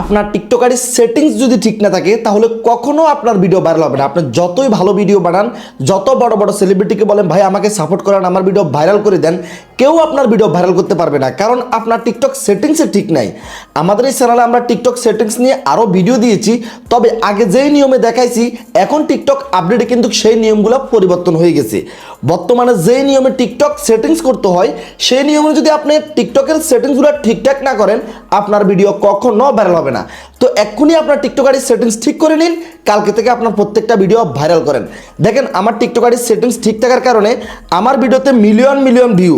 আপনার টিকটকারের সেটিংস যদি ঠিক না থাকে, তাহলে কখনো আপনার ভিডিও ভাইরাল হবে না। আপনি যতই ভালো ভিডিও বানান, যত বড় বড় সেলিব্রিটিকে বলেন, ভাই, আমাকে সাপোর্ট করেন, আমার ভিডিও ভাইরাল করে দেন, কেউ আপনার ভিডিও ভাইরাল করতে পারবে না। কারণ আপনার টিকটক সেটিংসে ঠিক নাই। আমাদের এই চ্যানেলে আমরা টিকটক সেটিংস নিয়ে আরও ভিডিও দিয়েছি। তবে আগে যেই নিয়মে দেখাইছি, এখন টিকটক আপডেটে কিন্তু সেই নিয়মগুলো পরিবর্তন হয়ে গেছে। বর্তমানে যেই নিয়মে টিকটক সেটিংস করতে হয়, সেই নিয়মে যদি আপনি টিকটকের সেটিংসগুলো ঠিকঠাক না করেন, আপনার ভিডিও কখনো ভাইরাল হবে না। তো এক্ষুনি আপনার টিকটকারের সেটিংস ঠিক করে নিন, কালকে থেকে আপনার প্রত্যেকটা ভিডিও ভাইরাল করেন। দেখেন, আমার টিকটকারের সেটিংস ঠিক থাকার কারণে আমার ভিডিওতে মিলিয়ন মিলিয়ন ভিউ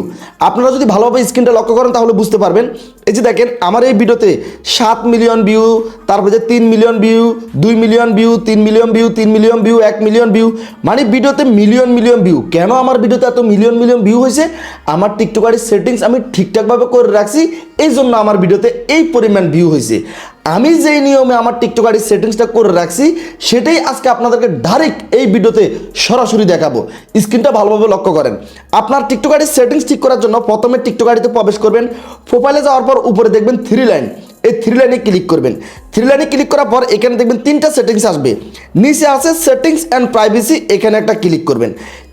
আপনারা যদি ভালোভাবে স্ক্রিনটা লক্ষ্য করেন, তাহলে বুঝতে পারবেন। এই যে দেখেন, আমার এই ভিডিওতে সাত মিলিয়ন ভিউ তারপরে যে তিন মিলিয়ন ভিউ দুই মিলিয়ন ভিউ তিন মিলিয়ন ভিউ তিন মিলিয়ন ভিউ এক মিলিয়ন ভিউ মানে ভিডিওতে মিলিয়ন মিলিয়ন ভিউ কেন আমার ভিডিওতে এত মিলিয়ন মিলিয়ন ভিউ হয়েছে? আমার টিকটকারের সেটিংস আমি ঠিকঠাকভাবে করে রাখছি, এই জন্য আমার ভিডিওতে এই পরিমাণ ভিউ হয়েছে। আমি যেই নিয়মে আমার টিকটকারের সেটিংসটা করে রাখছি, সেটাই আজকে আপনাদেরকে ডাইরেক্ট এই ভিডিওতে সরাসরি দেখাবো। স্ক্রিনটা ভালোভাবে লক্ষ্য করেন। আপনার টিকটকারের সেটিংস ঠিক করার জন্য প্রথমে টিকটকারিতে প্রবেশ করবেন প্রোফাইলে যাওয়ার পর উপরে দেখবেন থ্রি লাইন এই থ্রি লাইনে ক্লিক করবেন। থ্রি লাইনে ক্লিক করার পর এখানে দেখবেন তিনটা সেটিংস আসবে। নিচে আছে সেটিংস অ্যান্ড প্রাইভেসি এখানে একটা ক্লিক করবেন।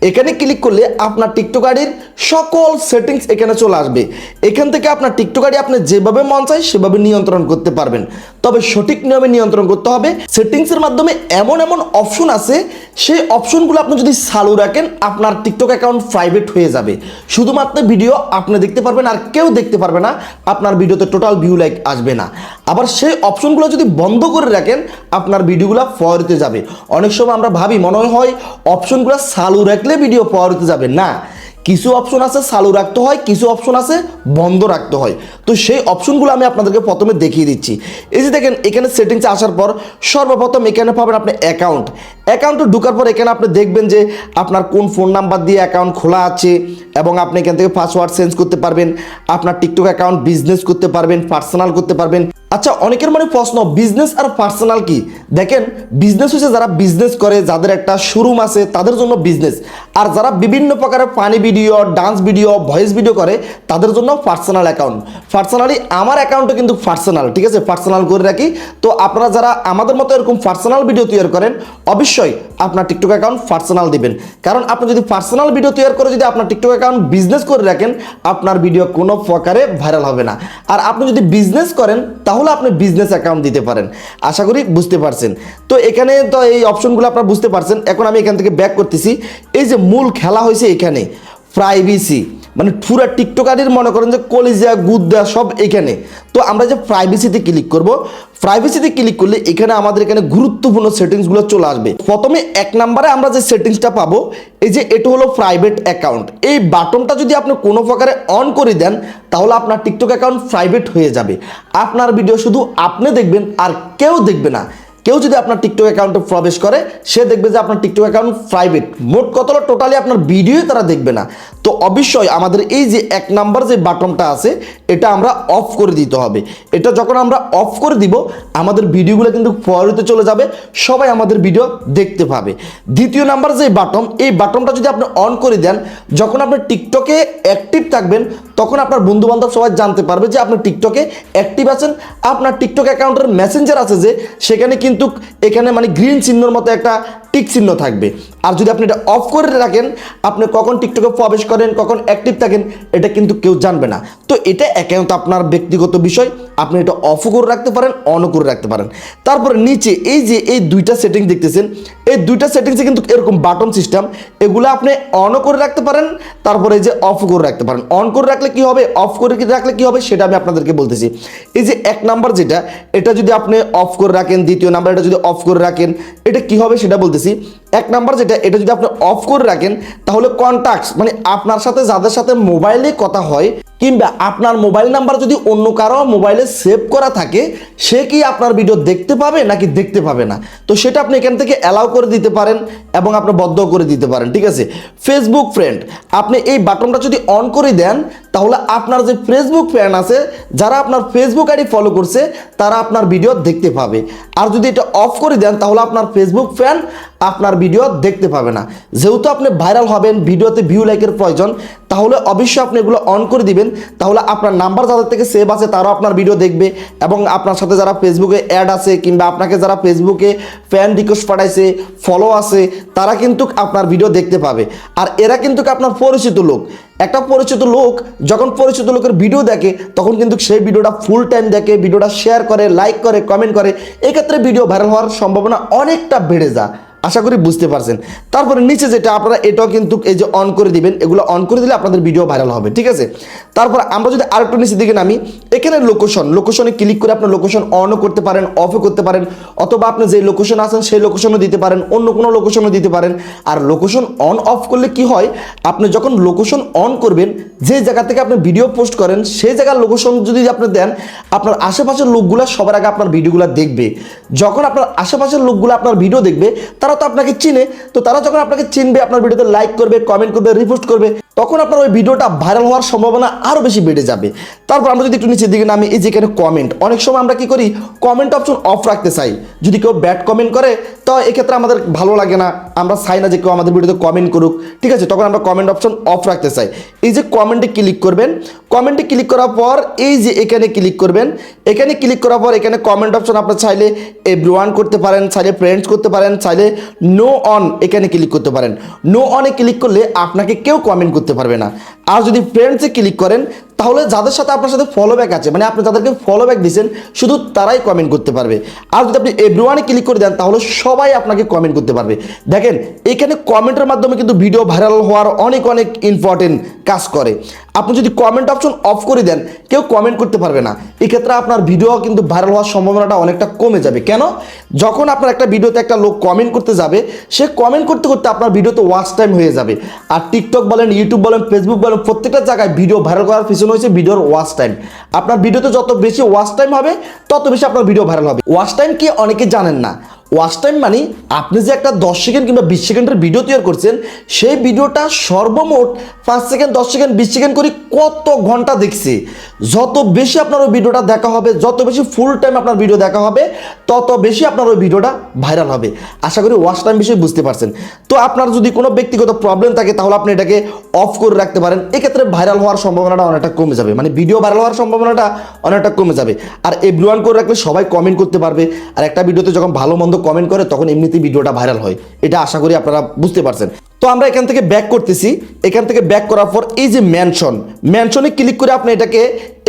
এখানে ক্লিক করলে আপনার টিকটক আইডির সকল সেটিংস এখানে চলে আসবে। এখান থেকে আপনার টিকটক আইডি আপনি যেভাবে মন চায় সেভাবে নিয়ন্ত্রণ করতে পারবেন। তবে সঠিক নিয়মে নিয়ন্ত্রণ করতে হবে। সেটিংসের মাধ্যমে এমন এমন অপশন আছে, সেই অপশনগুলো আপনি যদি চালু রাখেন, আপনার টিকটক অ্যাকাউন্ট প্রাইভেট হয়ে যাবে। শুধুমাত্র ভিডিও আপনি দেখতে পারবেন আর কেউ দেখতে পারবে না, আপনার ভিডিওতে টোটাল ভিউ লাইক আসবে না। আবার সেই অপশনগুলো যদি বন্ধ করে রাখেন, আপনার ভিডিওগুলো ফরতে যাবে। অনেক সময় আমরা ভাবি, মনে হয় অপশনগুলো চালু রাখলে ভিডিও ফরতে যাবে। না, কিছু অপশন আছে চালু রাখতে হয়, কিছু অপশন আছে বন্ধ রাখতে হয়। তো সেই অপশনগুলো আমি আপনাদেরকে প্রথমে দেখিয়ে দিচ্ছি। এই যে দেখেন, এখানে সেটিংসে আসার পর সর্বপ্রথম এখানে পাবেন আপনি অ্যাকাউন্ট অ্যাকাউন্টে ঢোকার পর এখানে আপনি দেখবেন যে আপনার কোন ফোন নাম্বার দিয়ে অ্যাকাউন্ট খোলা আছে এবং আপনি এখান থেকে পাসওয়ার্ড চেঞ্জ করতে পারবেন, আপনার টিকটক অ্যাকাউন্ট বিজনেস করতে পারবেন পার্সোনাল করতে পারবেন। আচ্ছা অনেকের মনে প্রশ্ন বিজনেস আর পার্সোনাল কি? দেখেন বিজনেস হচ্ছে যারা বিজনেস করে, যাদের একটা শোরুম আছে, তাদের জন্য বিজনেস আর যারা বিভিন্ন প্রকারের funny video dance video voice video করে, তাদের জন্য পার্সোনাল অ্যাকাউন্ট পার্সোনালি আমার অ্যাকাউন্টও কিন্তু পার্সোনাল ঠিক আছে? পার্সোনাল করে রাখি। তো আপনারা যারা আমাদের মতো এরকম পার্সোনাল ভিডিও তৈরি করেন, অবশ্যই আপনার টিকটক অ্যাকাউন্ট পার্সোনাল দিবেন। কারণ আপনি যদি পার্সোনাল ভিডিও তৈরি করে যদি আপনার টিকটক অ্যাকাউন্ট বিজনেস করে রাখেন, আপনার ভিডিও কোনো প্রকারে ভাইরাল হবে না। আর আপনি যদি বিজনেস করেন, তাহলে আপনি বিজনেস অ্যাকাউন্ট দিতে পারেন। আশা করি বুঝতে পারছেন। তো এখানে তো এই অপশনগুলো আপনারা বুঝতে পারছেন। এখন আমি এখান থেকে ব্যাক করতেছি। এই যে মূল খেলা হয়েছে এখানে প্রাইভেসি মানে পুরা টিকটকারির মনে করেন যে কলিজা, গুদ্দা সব এখানে। তো আমরা যে প্রাইভেসিতে ক্লিক করব প্রাইভেসিতে ক্লিক করলে এখানে আমাদের এখানে গুরুত্বপূর্ণ সেটিংসগুলো চলে আসবে। প্রথমে এক নাম্বারে আমরা যে সেটিংসটা পাবো, এই যে এটা হলো প্রাইভেট অ্যাকাউন্ট এই বাটনটা যদি আপনি কোনো প্রকারে অন করে দেন, তাহলে আপনার টিকটক অ্যাকাউন্ট প্রাইভেট হয়ে যাবে। আপনার ভিডিও শুধু আপনি দেখবেন আর কেউ দেখবে না। কেউ যদি আপনার টিকটক অ্যাকাউন্টে প্রবেশ করে, সে দেখবে যে আপনার টিকটক অ্যাকাউন্ট প্রাইভেট মোট কতটা টোটালি আপনার ভিডিওই তারা দেখবে না। তো অবশ্যই আমাদের এই যে এক নাম্বার যে বাটনটা আছে এটা আমরা অফ করে দিতে হবে। এটা যখন আমরা অফ করে দিব, আমাদের ভিডিওগুলো কিন্তু পরতে চলে যাবে। সবাই আমাদের ভিডিও দেখতে পাবে। দ্বিতীয় নাম্বার যে বাটন এই বাটনটা যদি আপনি অন করে দেন, যখন আপনি টিকটকে অ্যাক্টিভ থাকবেন, তখন আপনার বন্ধু বান্ধব সবাই জানতে পারবে যে আপনি টিকটকে অ্যাক্টিভ আছেন। আপনার টিকটক অ্যাকাউন্টের মেসেঞ্জার আছে যে, সেখানে কিন্তু এখানে মানে গ্রিন চিহ্নর মতো একটা টিক চিহ্ন থাকবে। আর যদি আপনি এটা অফ করে রাখেন, আপনি কখন টিকটকে প্রবেশ করেন, কখন অ্যাক্টিভ থাকেন, এটা কিন্তু কেউ জানবে না। তো এটা একান্ত আপনার ব্যক্তিগত বিষয়। আপনি এটা অফও করে রাখতে পারেন অনও করে রাখতে পারেন। তারপরে নিচে এই যে এই দুইটা সেটিং দেখতেছেন, এই দুইটা সেটিংসে কিন্তু এরকম বাটন সিস্টেম এগুলো আপনি অনও করে রাখতে পারেন, তারপরে এই যে অফ করে রাখতে পারেন। অন করে রাখলে কি হবে? অফ করে রাখলে কি হবে? সেটা আমি আপনাদেরকে বলতেছি। এই যে এক নাম্বার যেটা, এটা যদি আপনি অফ করে রাখেন, দ্বিতীয় নাম্বার এটা যদি অফ করে রাখেন, এটা কি হবে সেটা বলতেছি। এক নাম্বার যেটা, এটা যদি আপনি অফ করে রাখেন, তাহলে কন্ট্যাক্টস মানে আপনার সাথে, যাদের সাথে মোবাইলে কথা হয়, কিংবা আপনার মোবাইল নাম্বার যদি অন্য কারও মোবাইলে সেভ করা থাকে, সে কি আপনার ভিডিও দেখতে পাবে, নাকি দেখতে পাবে না? তো সেটা আপনি এখান থেকে অ্যালাউ করে দিতে পারেন, এবং আপনি বদ্ধ করে দিতে পারেন, ঠিক আছে? ফেসবুক ফ্রেন্ড আপনি এই বাটনটা যদি অন করে দেন তাহলে আপনার যে ফেসবুক ফ্যান আছে, যারা আপনার ফেসবুক আইডি ফলো করছে, তারা আপনার ভিডিও দেখতে পাবে। আর যদি এটা অফ করে দেন, তাহলে আপনার ফেসবুক ফ্যান আপনার ভিডিও দেখতে পাবে না। যেহেতু আপনি ভাইরাল হবেন ভিডিওতে ভিউ লাইকের প্রয়োজন, তাহলে অবশ্যই আপনি এগুলো অন করে দিবেন। তাহলে আপনার নাম্বার যাদের থেকে সেভ আছে, তারাও আপনার ভিডিও দেখবে এবং আপনার সাথে যারা ফেসবুকে অ্যাড আছে কিংবা আপনাকে যারা ফেসবুকে ফ্যান রিকোয়েস্ট পাঠাইছে ফলো আছে, তারা কিন্তু আপনার ভিডিও দেখতে পাবে। আর এরা কিন্তু আপনার পরিচিত লোক। একটা পরিচিত লোক যখন পরিচিত লোকের ভিডিও দেখে, তখন কিন্তু সেই ভিডিওটা ফুল টাইম দেখে ভিডিওটা শেয়ার করে লাইক করে কমেন্ট করে। এক্ষেত্রে ভিডিও ভাইরাল হওয়ার সম্ভাবনা অনেকটা বেড়ে যায়। আশা করি বুঝতে পারছেন। তারপরে নিচে যেটা আপনারা এটাও কিন্তু এই যে অন করে দিবেন, এগুলো অন করে দিলে আপনাদের ভিডিও ভাইরাল হবে, ঠিক আছে? তারপর আমরা যদি আরেকটু নিচে দিকে নামি, এখানে লোকেশন লোকেশনে ক্লিক করে আপনার লোকেশন অনও করতে পারেন অফও করতে পারেন, অথবা আপনি যে লোকেশন আছেন সেই লোকেশনও দিতে পারেন, অন্য কোনো লোকেশনও দিতে পারেন। আর লোকেশন অন অফ করলে কি হয়, আপনি যখন লোকেশন অন করবেন, যে জায়গা থেকে আপনি ভিডিও পোস্ট করেন, সেই জায়গার লোকেশন যদি আপনি দেন, আপনার আশেপাশের লোকগুলো সবার আগে আপনার ভিডিওগুলো দেখবে। যখন আপনার আশেপাশের লোকগুলো আপনার ভিডিও দেখবে, তারা তো আপনাকে চিনে, তো তারা যখন আপনাকে চিনবে, আপনার ভিডিওতে লাইক করবে কমেন্ট করবে রিপোস্ট করবে তখন আপনার ওই ভিডিওটা ভাইরাল হওয়ার সম্ভাবনা আরও বেশি বেড়ে যাবে। তারপর আমরা যদি একটু নিচের দিকে নামি, এই যে এখানে কমেন্ট অনেক সময় আমরা কি করি কমেন্ট অপশন অফ রাখতে চাই। যদি কেউ ব্যাড কমেন্ট করে, তো এক্ষেত্রে আমাদের ভালো লাগে না। আমরা চাই না যে কেউ আমাদের ভিডিওতে কমেন্ট করুক। ঠিক আছে? তখন আমরা কমেন্ট অপশন অফ রাখতে চাই। এই যে কমেন্টে ক্লিক করবেন কমেন্টে ক্লিক করার পর, এই যে এখানে ক্লিক করবেন, এখানে ক্লিক করার পর এখানে কমেন্ট অপশন আপনার চাইলে এভরিওয়ান করতে পারেন, চাইলে ফ্রেন্ডস করতে পারেন, চাইলে নো অন এখানে ক্লিক করতে পারেন। নো অনে ক্লিক করলে আপনাকে কেউ কমেন্ট করতে পারবে না। আর যদি ফ্রেন্ডসে ক্লিক করেন তাহলে যাদের সাথে আপনার সাথে ফলো ব্যাক আছে মানে আপনি যাদেরকে ফলো ব্যাক দিয়েছেন শুধু তারাই কমেন্ট করতে পারবে। আর যদি আপনি এভরিওয়ানে ক্লিক করে দেন, তাহলে সবাই আপনাকে কমেন্ট করতে পারবে। দেখেন, এখানে কমেন্টের মাধ্যমে কিন্তু ভিডিও ভাইরাল হওয়ার অনেক অনেক ইম্পর্টেন্ট কাজ করে। আপনি যদি কমেন্ট অপশন অফ করে দেন, কেউ কমেন্ট করতে পারবে না। এক্ষেত্রে আপনার ভিডিও কিন্তু ভাইরাল হওয়ার সম্ভাবনাটা অনেকটা কমে যাবে। কেন? যখন আপনার একটা ভিডিওতে একটা লোক কমেন্ট করতে যাবে, সে কমেন্ট করতে করতে আপনার ভিডিওতে ওয়াচ টাইম হয়ে যাবে। আর টিকটক বলেন ইউটিউব বলেন ফেসবুক বলেন, প্রত্যেকটা জায়গায় ভিডিও ভাইরাল করার পিছনে হয়েছে ভিডিওর ওয়াচ টাইম আপনার ভিডিওতে যত বেশি ওয়াচ টাইম হবে, তত বেশি আপনার ভিডিও ভাইরাল হবে। ওয়াচ টাইম কি অনেকে জানেন না। ওয়াচ টাইম মানে আপনি যে একটা দশ সেকেন্ড কিংবা বিশ সেকেন্ডের ভিডিও তৈরি করছেন, সেই ভিডিওটা সর্বমোট পাঁচ সেকেন্ড দশ সেকেন্ড বিশ সেকেন্ড করে কত ঘণ্টা দেখছে? যত বেশি আপনার ওই ভিডিওটা দেখা হবে, যত বেশি ফুল টাইম আপনার ভিডিও দেখা হবে, তত বেশি আপনার ওই ভিডিওটা ভাইরাল হবে। আশা করি ওয়াচ টাইম বিষয়ে বুঝতে পারছেন। তো আপনার যদি কোনো ব্যক্তিগত প্রবলেম থাকে, তাহলে আপনি এটাকে অফ করে রাখতে পারেন। এক্ষেত্রে ভাইরাল হওয়ার সম্ভাবনাটা অনেকটা কমে যাবে। মানে ভিডিও ভাইরাল হওয়ার সম্ভাবনাটা অনেকটা কমে যাবে। আর এভরিওয়ান করে রাখলে সবাই কমেন্ট করতে পারবে। আর একটা ভিডিওতে যখন ভালো, মন্দ কমেন্ট করে তখন এমনিতেই ভিডিওটা ভাইরাল হয়। এটা আশা করি আপনারা বুঝতে পারছেন। তো আমরা এখান থেকে ব্যাক করতেছি। এখান থেকে ব্যাক করার পর এই যে ম্যানশন ম্যানশনে ক্লিক করে আপনি এটাকে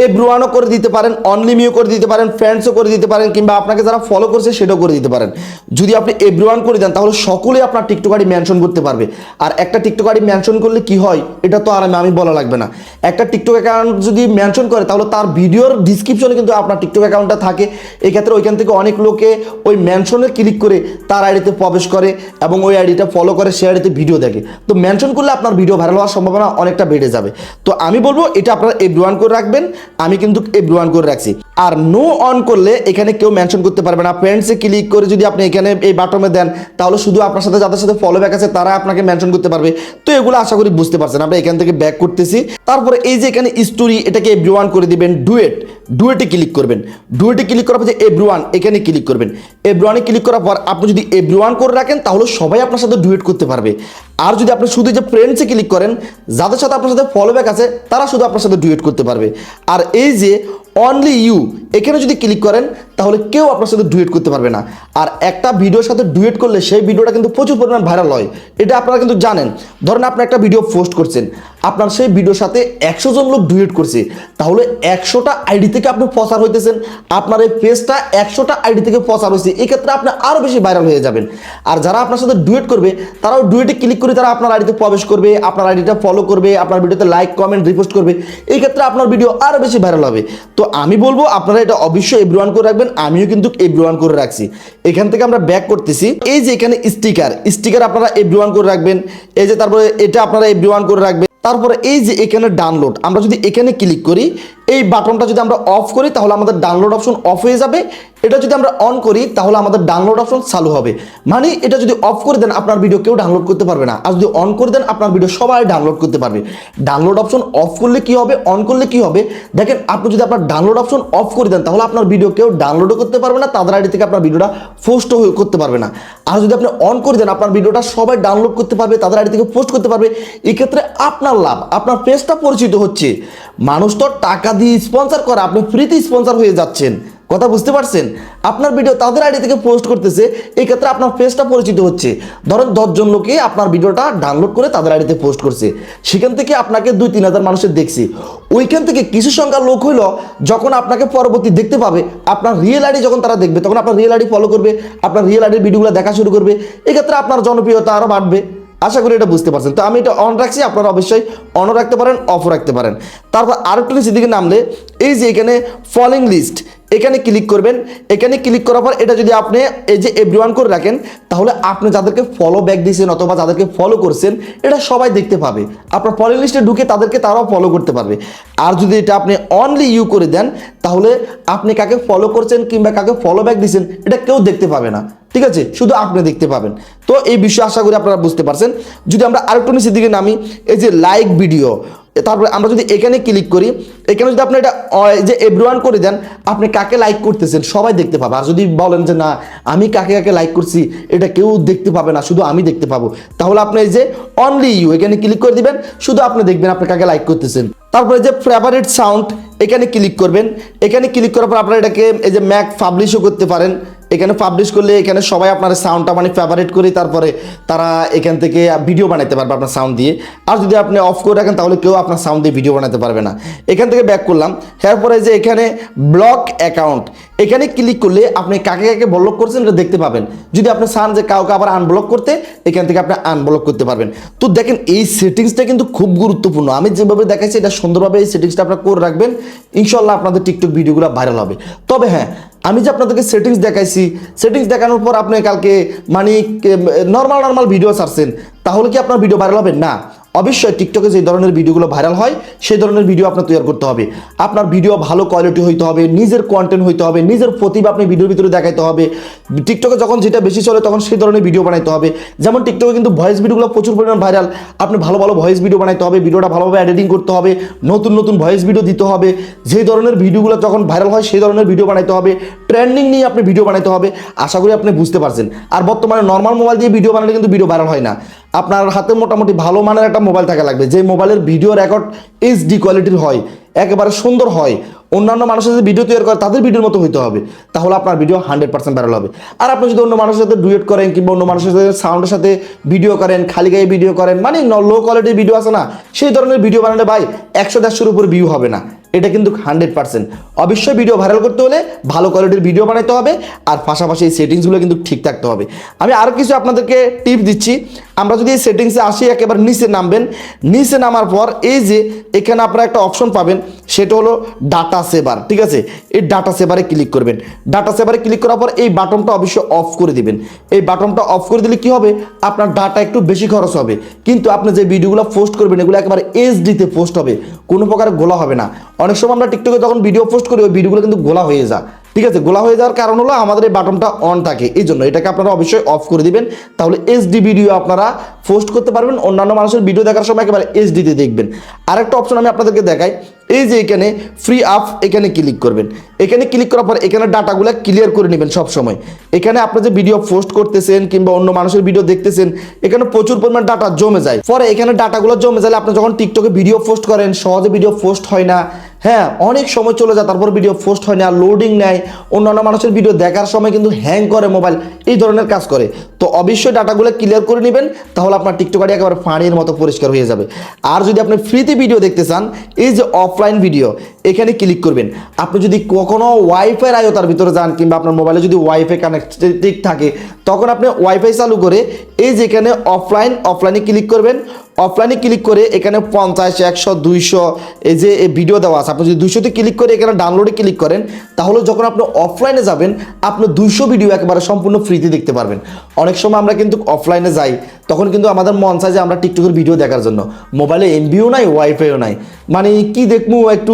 এভরিওয়ানও করে দিতে পারেন অনলিমিও করে দিতে পারেন ফ্রেন্ডসও করে দিতে পারেন, কিংবা আপনাকে যারা ফলো করছে সেটাও করে দিতে পারেন। যদি আপনি এভরিওয়ান করে দেন, তাহলে সকলেই আপনার টিকটক আইডি মেনশন করতে পারবে। আর একটা টিকটক আইডি মেনশন করলে কি হয়, এটা তো আর আমি বলা লাগবে না। একটা টিকটক অ্যাকাউন্ট যদি ম্যানশন করে, তাহলে তার ভিডিওর ডিসক্রিপশনে কিন্তু আপনার টিকটক অ্যাকাউন্টটা থাকে। এই ক্ষেত্রে ওইখান থেকে অনেক লোকে ওই ম্যানশনে ক্লিক করে তার আইডিতে প্রবেশ করে এবং ওই আইডিটা ফলো করে, সে আইডিতে ভিডিও দেখে। তো মেনশন করলে আপনার ভিডিও ভাইরাল হওয়ার সম্ভাবনা অনেকটা বেড়ে যাবে। তো আমি বলব, এটা আপনারা এভরিওয়ান করে রাখবেন, আমি কিন্তু এভরিওয়ান করে রাখছি। আর নো অন করলে এখানে কেউ মেনশন করতে পারবে না। ফ্রেন্ডসে ক্লিক করে যদি আপনি এখানে এই বাটমে দেন, তাহলে শুধু আপনার সাথে, যাদের সাথে ফলো ব্যাক আছে, তারা আপনাকে মেনশন করতে পারবে। তো এগুলো আশা করি বুঝতে পারছেন। আমরা এখান থেকে ব্যাক করতেছি। তারপরে এই যে এখানে স্টোরি এটাকে এভরিওয়ান করে দিবেন। ডুয়েট ডুয়েটে ক্লিক করবেন। ডুয়েটে ক্লিক করার পর যে এভরিওয়ান এখানে ক্লিক করবেন। এভরিওয়ানে ক্লিক করার পর আপনি যদি এভরিওয়ান করে রাখেন, তাহলে সবাই আপনার সাথে ডুয়েট করতে পারবে। আর যদি আপনি শুধু যে ফ্রেন্ডসে ক্লিক করেন, যাদের সাথে আপনার সাথে ফলো ব্যাক আছে, তারা শুধু আপনার সাথে ডুয়েট করতে পারবে। আর এই যে অনলি ইউ এখানে যদি ক্লিক করেন, তাহলে কেউ আপনার সাথে ডুয়েট করতে পারবে না। আর একটা ভিডিওর সাথে ডুয়েট করলে সেই ভিডিওটা কিন্তু প্রচুর পরিমাণ ভাইরাল হয়। এটা আপনারা কিন্তু জানেন। ধরেন আপনি একটা ভিডিও পোস্ট করছেন। আপনার সেই ভিডিওর সাথে একশো জন লোক ডুয়েট করছে। তাহলে একশোটা আইডি থেকে আপনি প্রচার হইতেছেন। আপনার এই পেজটা একশোটা আইডি থেকে প্রচার হয়েছে এক্ষেত্রে আপনি আরও বেশি ভাইরাল হয়ে যাবেন। আর যারা আপনার সাথে ডুয়েট করবে, তারাও ডুয়েটে ক্লিক করে তারা আপনার আইডিতে প্রবেশ করবে, আপনার আইডিটা ফলো করবে, আপনার ভিডিওতে লাইক কমেন্ট রিপোস্ট করবে। এই ক্ষেত্রে আপনার ভিডিও আরও বেশি ভাইরাল হবে। তো আমি বলব, আপনারা এটা অবশ্যই এভরিওয়ান করে রাখবেন, আমিও কিন্তু এভরিওয়ান করে রাখছি। এখান থেকে আমরা ব্যাক করতেছি। এই যে এখানে স্টিকার স্টিকার আপনারা এভরিওয়ান করে রাখবেন। এই যে তারপরে এটা আপনারা এভরিওয়ান করে রাখবেন। তারপরে এই যে এখানে ডাউনলোড আমরা যদি এখানে ক্লিক করি এই বাটনটা যদি আমরা অফ করি, তাহলে আমাদের ডাউনলোড অপশন অফ হয়ে যাবে। এটা যদি আমরা অন করি, তাহলে আমাদের ডাউনলোড অপশন চালু হবে। মানে এটা যদি অফ করে দেন, আপনার ভিডিও কেউ ডাউনলোড করতে পারবে না। আর যদি অন করে দেন, আপনার ভিডিও সবাই ডাউনলোড করতে পারবে। ডাউনলোড অপশন অফ করলে কি হবে? অন করলে কি হবে? দেখেন, আপনি যদি আপনার ডাউনলোড অপশন অফ করে দেন, তাহলে আপনার ভিডিও কেউ ডাউনলোডও করতে পারবে না, তাদের আইডি থেকে আপনার ভিডিওটা পোস্টও করতে পারবে না। আর যদি আপনি অন করে দেন, আপনার ভিডিওটা সবাই ডাউনলোড করতে পারবে, তাদের আইডি থেকে পোস্ট করতে পারবে। এক্ষেত্রে আপনার লাভ, আপনার পেজটা পরিচিত হচ্ছে। মানুষ তো টাকা স্পন্সর করা, আপনি ফ্রিতে স্পন্সর হয়ে যাচ্ছেন। কথা বুঝতে পারছেন? আপনার ভিডিও তাদের আইডি থেকে পোস্ট করতেছে, এই ক্ষেত্রে আপনার পেজটা পরিচিত হচ্ছে। ধরেন দশজন লোকে আপনার ভিডিওটা ডাউনলোড করে তাদের আইডিতে পোস্ট করছে। সেখান থেকে আপনাকে দুই তিন হাজার মানুষের দেখছে। ওইখান থেকে কিছু সংখ্যা লোক হইল, যখন আপনাকে পরবর্তী দেখতে পাবে, আপনার রিয়েল আইডি যখন তারা দেখবে, তখন আপনার রিয়েল আইডি ফলো করবে, আপনার রিয়েল আইডির ভিডিওগুলো দেখা শুরু করবে। এক্ষেত্রে আপনার জনপ্রিয়তা আরও বাড়বে। আশা করি এটা বুঝতে পারছেন। তো আমি এটা অন রাখছি, আপনারা অবশ্যই অনও রাখতে পারেন অফও রাখতে পারেন। তারপর আরেকটু নিচের দিকে নামলে, এই যে এখানে ফলিং লিস্ট এখানে ক্লিক করবেন। এখানে ক্লিক করার পর এটা যদি আপনি এই যে এভরিওয়ান করে রাখেন, তাহলে আপনি যাদেরকে ফলো ব্যাক দিয়েছেন অথবা যাদেরকে ফলো করছেন, এটা সবাই দেখতে পাবে। আপনার ফলো লিস্টে ঢুকে তাদেরকে তারাও ফলো করতে পারবে। আর যদি এটা আপনি অনলি ইউ করে দেন, তাহলে আপনি কাকে ফলো করছেন কিংবা কাকে ফলো ব্যাক দিয়েছেন, এটা কেউ দেখতে পাবে না। ঠিক আছে? শুধু আপনি দেখতে পাবেন। তো এই বিষয়ে আশা করি আপনারা বুঝতে পারছেন। যদি আমরা আরেকটু নিচের দিকে নামি, এই যে লাইক ভিডিও তারপরে আমরা যদি এখানে ক্লিক করি, এখানে যদি আপনি এটা যে এভরিওয়ান করে দেন, আপনি কাকে লাইক করতেছেন সবাই দেখতে পাবে। আর যদি বলেন যে না, আমি কাকে কাকে লাইক করছি, এটা কেউ দেখতে পাবে না, শুধু আমি দেখতে পাবো। তাহলে আপনি এই যে অনলি ইউ এখানে ক্লিক করে দিবেন, শুধু আপনি দেখবেন আপনি কাকে লাইক করতেছেন। তারপরে যে ফেভারিট সাউন্ড এখানে ক্লিক করবেন। এখানে ক্লিক করার পর আপনারা এটাকে এই যে ম্যাক পাবলিশও করতে পারেন। এখানে পাবলিশ করলে এখানে সবাই আপনার সাউন্ডটা মানে ফেভারিট করে তারপরে তারা এখান থেকে ভিডিও বানাতে পারবে আপনার সাউন্ড দিয়ে। আর যদি আপনি অফ করে রাখেন তাহলে কেউ আপনার সাউন্ড দিয়ে ভিডিও বানাতে পারবে না। এখান থেকে ব্যাক করলাম। এরপরে যে এখানে ব্লক অ্যাকাউন্ট এখানে ক্লিক করলে আপনি কাকে কাকে ব্লক করছেন এটা দেখতে পাবেন। যদি আপনি চান যে কাউকে আবার আনব্লক করতে, এখান থেকে আপনি আনব্লক করতে পারবেন। তো দেখেন এই সেটিংসটা কিন্তু খুব গুরুত্বপূর্ণ। আমি যেভাবে দেখাচ্ছি এটা সুন্দরভাবে এই সেটিংসটা আপনারা করে রাখবেন। ইনশাল্লাহ আপনাদের টিকটক ভিডিওগুলো ভাইরাল হবে। তবে হ্যাঁ আমি যে আপনাদেরকে সেটিংস দেখাইছি সেটিংস দেখানোর পর আপনি কালকে মানে নর্মাল নর্মাল ভিডিও ছাড়ছেন, তাহলে কি আপনার ভিডিও ভাইরাল হবে? না। অবশ্যই টিকটকে যে ধরনের ভিডিওগুলো ভাইরাল হয়, সেই ধরনের ভিডিও আপনার তৈরি করতে হবে। আপনার ভিডিও ভালো কোয়ালিটি হইতে হবে, নিজের কন্টেন্ট হইতে হবে, নিজের প্রতিভা আপনি ভিডিওর ভিতরে দেখাইতে হবে। টিকটকে যখন যেটা বেশি চলে, তখন সেই ধরনের ভিডিও বানাইতে হবে। যেমন টিকটকে কিন্তু ভয়েস ভিডিওগুলো প্রচুর পরিমাণ ভাইরাল আপনি ভালো ভালো ভয়েস ভিডিও বানাইতে হবে, ভিডিওটা ভালোভাবে এডিটিং করতে হবে, নতুন নতুন ভয়েস ভিডিও দিতে হবে। যে ধরনের ভিডিওগুলো যখন ভাইরাল হয়, সেই ধরনের ভিডিও বানাইতে হবে। ট্রেন্ডিং নিয়ে আপনি ভিডিও বানাইতে হবে। আশা করি আপনি বুঝতে পারছেন। আর বর্তমানে নর্মাল মোবাইল দিয়ে ভিডিও বানালে কিন্তু ভিডিও ভাইরাল হয় না। আপনার হাতে মোটামুটি ভালো মানের একটা মোবাইল থাকা লাগবে। যে মোবাইলের ভিডিও রেকর্ড এইচডি কোয়ালিটির হয়, একেবারে সুন্দর হয়, অন্যান্য মানুষের যদি ভিডিও তৈরি করে তাদের ভিডিওর মতো হইতে হবে। তাহলে আপনার ভিডিও হান্ড্রেড পার্সেন্ট ভাইরাল হবে। আর আপনি যদি অন্য মানুষের সাথে ডুয়েট করেন কিংবা অন্য মানুষের সাথে সাউন্ডের সাথে ভিডিও করেন, খালি গায়ে ভিডিও করেন মানে লো কোয়ালিটির ভিডিও আছে না, সেই ধরনের ভিডিও বানালে ভাই একশো দেড়শোর উপর ভিউ হবে না। এটা কিন্তু হান্ড্রেড পার্সেন্ট অবশ্যই ভিডিও ভাইরাল করতে হলে ভালো কোয়ালিটির ভিডিও বানাইতে হবে, আর পাশাপাশি এই সেটিংসগুলো কিন্তু ঠিক থাকতে হবে। আমি আরও কিছু আপনাদেরকে টিপ দিচ্ছি। আমরা যদি এই সেটিংসে আসি, একেবারে নিচে নামবেন। নিচে নামার পর এই যে এখানে আপনারা একটা অপশন পাবেন, সেটা হলো ডাটা সেভার ঠিক আছে? এই ডাটা সেভারে ক্লিক করবেন। ডাটা সেভারে ক্লিক করার পর এই বাটনটা অবশ্যই অফ করে দিবেন। এই বাটনটা অফ করে দিলে কি হবে? আপনার ডাটা একটু বেশি খরচ হবে। কিন্তু আপনি যে ভিডিওগুলো পোস্ট করবেন, এগুলো একেবারে এইচডিতে পোস্ট হবে। কোনো প্রকার গোলা হবে না। অনেক সময় আমরা টিকটকে যখন ভিডিও পোস্ট করি, ওই ভিডিওগুলো কিন্তু গোলা হয়ে যায়। ঠিক আছে, গোলা হয়ে যাওয়ার কারণ হলো আমাদের এই বাটনটা অন থাকে। এই জন্য এটাকে আপনারা অবশ্যই অফ করে দিবেন। তাহলে এইচডি ভিডিও আপনারা পোস্ট করতে পারবেন। অন্যান্য মানুষের ভিডিও দেখার সময় একেবারে এইচডিতে দেখবেন। আরেকটা অপশন আমি আপনাদেরকে দেখাই। এই যে এখানে ফ্রি আপ এখানে ক্লিক করবেন। এখানে ক্লিক করার পর এখানে ডাটাগুলো ক্লিয়ার করে নেবেন সব সময় এখানে আপনি যে ভিডিও পোস্ট করতেছেন কিংবা অন্য মানুষের ভিডিও দেখতেছেন, এখানে প্রচুর পরিমাণ ডাটা জমে যায়। পরে এখানে ডাটাগুলো জমে যায় আপনি যখন টিকটকে ভিডিও পোস্ট করেন, সহজে ভিডিও পোস্ট হয় না। হ্যাঁ অনেক সময় চলে যায়, তারপর ভিডিও পোস্ট হয় না লোডিং নেয়, অন্যান্য মানুষের ভিডিও দেখার সময় কিন্তু হ্যাং করে মোবাইল এই ধরনের কাজ করে। তো অবশ্যই ডাটাগুলো ক্লিয়ার করে নেবেন, তাহলে আপনার টিকটক আইডি একেবারে ফাঁড়ির মতো পরিষ্কার হয়ে যাবে। আর যদি আপনি ফ্রিতে ভিডিও দেখতে চান, এই যে অফলাইন ভিডিও এখানে ক্লিক করবেন। আপনি যদি কখনো ওয়াইফাই আয়তার ভিতরে যান, কিংবা আপনার মোবাইলে যদি ওয়াইফাই কানেক্টেড থাকে, তখন আপনি ওয়াইফাই চালু করে, এই যে এখানে অফলাইন অফলাইনে ক্লিক করবেন। অফলাইনে ক্লিক করে এখানে পঞ্চাশ, একশো, দুইশো, এই যে এই ভিডিও দেওয়া আছে, আপনি যদি দুইশোতে ক্লিক করে এখানে ডাউনলোডে ক্লিক করেন, তাহলে যখন আপনি অফলাইনে যাবেন, আপনি দুইশো ভিডিও একেবারে সম্পূর্ণ ফ্রিতে দেখতে পারবেন। অনেক সময় আমরা কিন্তু অফলাইনে যাই, তখন কিন্তু আমাদের মন চায় যে আমরা টিকটকের ভিডিও দেখার জন্য। মোবাইলে এমবিও নাই ওয়াইফাইও নাই। মানে কি দেখব, একটু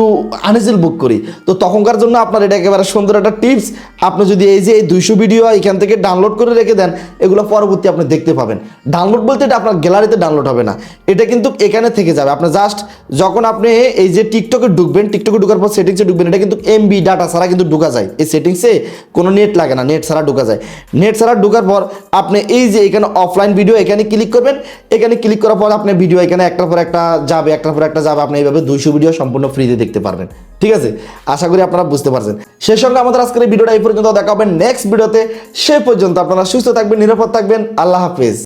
আনইজেল বুক করি। তো তখনকার জন্য আপনার এটা একেবারে সুন্দর একটা টিপস আপনি যদি এই যে এই দুইশো ভিডিও এখান থেকে ডাউনলোড করে রেখে দেন, এগুলো পরবর্তী আপনি দেখতে পাবেন। ডাউনলোড বলতে এটা আপনার গ্যালারিতে ডাউনলোড হবে না। এটা কিন্তু এখানে থেকে যাবে। আপনার জাস্ট যখন আপনি এই যে টিকটকে ঢুকবেন টিকটকে ঢুকার পর সেটিংসে ঢুকবেন, এটা কিন্তু এমবি ডাটা ছাড়া কিন্তু ঢুকা যায়। এই সেটিংসে কোনো নেট লাগে না নেট ছাড়া ঢুকা যায়। নেট ছাড়া ঢুকার পর আপনি এই যে এখানে অফলাইন ভিডিও এখানে ক্লিক করবেন। এখানে ক্লিক করার পর আপনি ভিডিও এখানে একটার পর একটা যাবে, একটার পর একটা যাবে। আপনি এইভাবে দুইশো ভিডিও সম্পূর্ণ ফ্রিতে দেখতে পারবেন। ঠিক আছে? আশা করি আপনারা বুঝতে পারছেন। সেই সঙ্গে আমাদের আজকের এই ভিডিওটা এই পর্যন্ত দেখা হবে নেক্সট ভিডিওতে সে পর্যন্ত আপনারা সুস্থ থাকবেন, নিরাপদ থাকবেন। আল্লাহ হাফেজ।